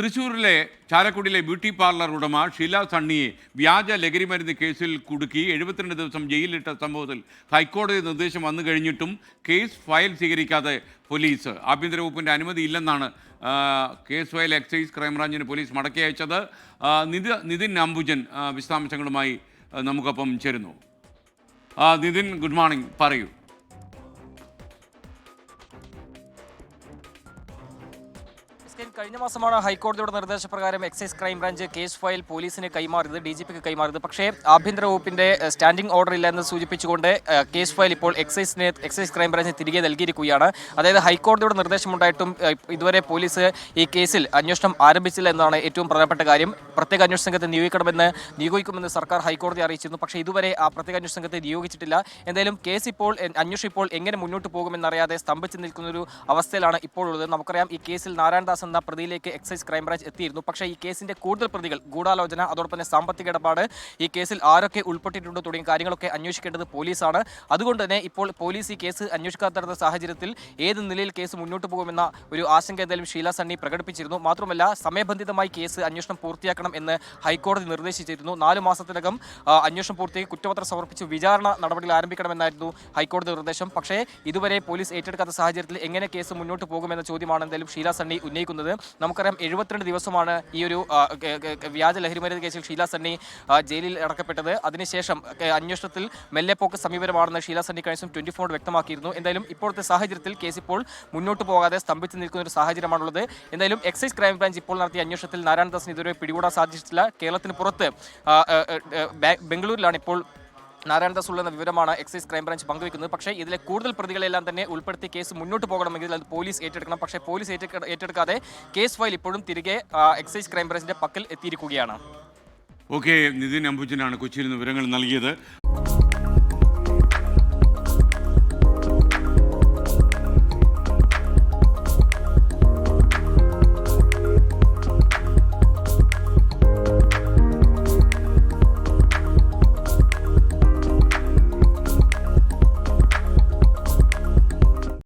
തൃശൂരിലെ ചാലക്കുടിയിലെ beauty parlour ഉടമ ഷീല സണ്ണിയെ വ്യാജ ലഹരിമരുന്ന് കേസിൽ കുടുക്കി എഴുപത്തിരണ്ട് ദിവസം ജയിലിലിട്ട സംഭവത്തിൽ ഹൈക്കോടതി നിർദ്ദേശം വന്നു കഴിഞ്ഞിട്ടും കേസ് ഫയൽ സ്വീകരിക്കാതെ പോലീസ്. ആഭ്യന്തര വകുപ്പിന്റെ അനുമതി ഇല്ലെന്നാണ് കേസ് ഫയൽ എക്സൈസ് ക്രൈംബ്രാഞ്ചിന് പോലീസ് മടക്കി അയച്ചത്. നിതി നിതിൻ അംബുജൻ വിശദാംശങ്ങളുമായി നമുക്കൊപ്പം ചേരുന്നു. Nithin good morning. പറയൂ. എസ്കേൻ, കഴിഞ്ഞ മാസമാണ് ഹൈക്കോടതിയുടെ നിർദ്ദേശപ്രകാരം എക്സൈസ് ക്രൈംബ്രാഞ്ച് കേസ് ഫയൽ പോലീസിന് കൈമാറിയത് ഡി ജി പിക്ക് കൈമാറിയത്. പക്ഷേ ആഭ്യന്തര വകുപ്പിന്റെ സ്റ്റാൻഡിംഗ് ഓർഡർ ഇല്ല എന്ന് സൂചിപ്പിച്ചുകൊണ്ട് കേസ് ഫയൽ ഇപ്പോൾ എക്സൈസിന് എക്സൈസ് ക്രൈംബ്രാഞ്ചിന് തിരികെ നൽകിയിരിക്കുകയാണ്. അതായത് ഹൈക്കോടതിയുടെ നിർദ്ദേശമുണ്ടായിട്ടും ഇതുവരെ പോലീസ് ഈ കേസിൽ അന്വേഷണം ആരംഭിച്ചില്ല എന്നാണ് ഏറ്റവും പ്രധാനപ്പെട്ട കാര്യം. പ്രത്യേക അന്വേഷണ സംഘത്തെ നിയോഗിക്കണമെന്ന് നിയോഗിക്കുമെന്ന് സർക്കാർ ഹൈക്കോടതി അറിയിച്ചിരുന്നു. പക്ഷേ ഇതുവരെ ആ പ്രത്യേക അന്വേഷണ സംഘത്തെ നിയോഗിച്ചിട്ടില്ല. എന്തായാലും കേസ് ഇപ്പോൾ അന്വേഷണം ഇപ്പോൾ എങ്ങനെ മുന്നോട്ട് പോകുമെന്നറിയാതെ സ്തംഭിച്ച് നിൽക്കുന്ന ഒരു അവസ്ഥയിലാണ് ഇപ്പോഴുള്ളത്. നമുക്കറിയാം ഈ കേസിൽ നാരായണദാസ് എന്ന പ്രതിയിലേക്ക് എക്സൈസ് ക്രൈംബ്രാഞ്ച് എത്തിയിരുന്നു. പക്ഷേ ഈ കേസിന്റെ കൂടുതൽ പ്രതികൾ ഗൂഢാലോചന അതോടൊപ്പം തന്നെ സാമ്പത്തിക ഇടപാട് ഈ കേസിൽ ആരൊക്കെ ഉൾപ്പെട്ടിട്ടുണ്ട് തുടങ്ങിയ കാര്യങ്ങളൊക്കെ അന്വേഷിക്കേണ്ടത് പോലീസാണ്. അതുകൊണ്ട് തന്നെ ഇപ്പോൾ പോലീസ് ഈ കേസ് അന്വേഷിക്കാത്ത സാഹചര്യത്തിൽ ഏത് നിലയിൽ കേസ് മുന്നോട്ട് പോകുമെന്ന ഒരു ആശങ്ക എന്തായാലും ഷീല സണ്ണി പ്രകടിപ്പിച്ചിരുന്നു. മാത്രമല്ല സമയബന്ധിതമായി കേസ് അന്വേഷണം പൂർത്തിയാക്കണം എന്ന് ഹൈക്കോടതി നിർദ്ദേശിച്ചിരുന്നു. നാല് മാസത്തിനകം അന്വേഷണം പൂർത്തിയാക്കി കുറ്റപത്രം സമർപ്പിച്ച് വിചാരണ നടപടികൾ ആരംഭിക്കണമെന്നായിരുന്നു ഹൈക്കോടതി നിർദ്ദേശം. പക്ഷേ ഇതുവരെ പോലീസ് ഏറ്റെടുക്കാത്ത സാഹചര്യത്തിൽ എങ്ങനെ കേസ് മുന്നോട്ട് പോകുമെന്ന ചോദ്യമാണ് എന്തായാലും ഷീല സണ്ണി ഉന്നയിക്കുന്നത്. നമുക്കറിയാം എഴുപത്തിരണ്ട് ദിവസമാണ് ഈ ഒരു വ്യാജ ലഹരിമരുന്ന് കേസിൽ ഷീല സണ്ണി ജയിലിൽ അടക്കപ്പെട്ടത്. അതിനുശേഷം അന്വേഷണത്തിൽ മെല്ലെപ്പോക്ക് സമീപനമാണെന്ന് ഷീല സണ്ണി കഴിഞ്ഞ ദിവസം ട്വന്റി ഫോർ വ്യക്തമാക്കിയിരുന്നു. എന്തായാലും ഇപ്പോഴത്തെ സാഹചര്യത്തിൽ കേസ് ഇപ്പോൾ മുന്നോട്ട് പോകാതെ സ്തംഭിച്ച് നിൽക്കുന്ന ഒരു സാഹചര്യമാണുള്ളത്. എന്തായാലും എക്സൈസ് ക്രൈംബ്രാഞ്ച് ഇപ്പോൾ നടത്തിയ അന്വേഷണത്തിൽ നാരായണദാസിന് ഇതുവരെ പിടികൂടാൻ സാധിച്ചിട്ടില്ല. കേരളത്തിന് പുറത്ത് ബംഗളൂരിലാണ് ഇപ്പോൾ നാരായണദാസ് ഉള്ളെന്ന വിവരമാണ് എക്സൈസ് ക്രൈംബ്രാഞ്ച് പങ്കുവെക്കുന്നത് പക്ഷേ ഇതിലെ കൂടുതൽ പ്രതികളെല്ലാം തന്നെ ഉൾപ്പെടുത്തി കേസ് മുന്നോട്ട് പോകണമെങ്കിൽ അത് പോലീസ് ഏറ്റെടുക്കണം. പക്ഷേ പോലീസ് ഏറ്റെടുക്ക- ഏറ്റെടുക്കാതെ കേസ് ഫയൽ ഇപ്പോഴും തിരികെ എക്സൈസ് ക്രൈംബ്രാഞ്ചിന്റെ പക്കൽ എത്തിയിരിക്കുകയാണ്. ഓക്കെ നിതിൻ അംബുജനാണ് കൊച്ചിയിൽ നിന്ന് വിവരങ്ങൾ നൽകിയത്.